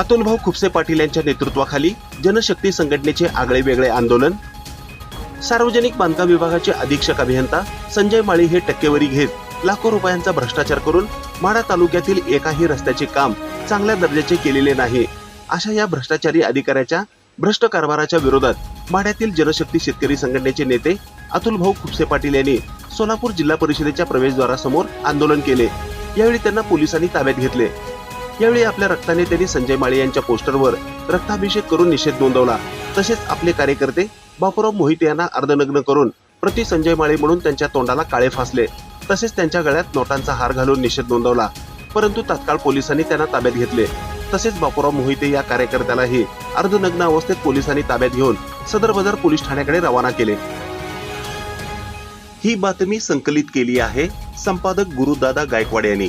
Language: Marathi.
अतुलभाऊ खुपसे पाटील यांच्या नेतृत्वाखाली जनशक्ती संघटनेचे आगळे वेगळे आंदोलन सार्वजनिक बांधकाम विभागाचे अधीक्षक अभियंता संजय माळी हे टक्केवारी घेत लाखो रुपयांचा भ्रष्टाचार करून माढा तालुक्यातील एकाही रस्त्याचे काम चांगल्या दर्जाचे केलेले नाही. अशा या भ्रष्टाचारी अधिकाऱ्याच्या भ्रष्ट कारभाराच्या विरोधात माढ्यातील जनशक्ती शेतकरी संघटनेचे नेते अतुलभाऊ खुपसे पाटील यांनी सोलापूर जिल्हा परिषदेच्या प्रवेशद्वारासमोर आंदोलन केले. यावेळी त्यांना पोलिसांनी ताब्यात घेतले. यावेळी आपल्या रक्ताने त्यांनी संजय माळे यांच्या पोस्टरवर रक्ताभिषेक करून निषेध नोंदवला. तसेच आपले कार्यकर्ते बापूराव मोहिते यांना अर्धनग्न करून प्रति संजय माळे म्हणून त्यांच्या तोंडाला काळे फासले. तसेच त्यांच्या गळ्यात नोटांचा हार घालून निषेध नोंदवला. परंतु तात्काळ पोलिसांनी त्यांना ताब्यात घेतले. तसेच बापूराव मोहिते या कार्यकर्त्यालाही अर्धनग्न अवस्थेत पोलिसांनी ताब्यात घेऊन सदर बाजार पोलीस ठाण्याकडे रवाना केले. ही बातमी संकलित केली आहे संपादक गुरुदादा गायकवाड यांनी.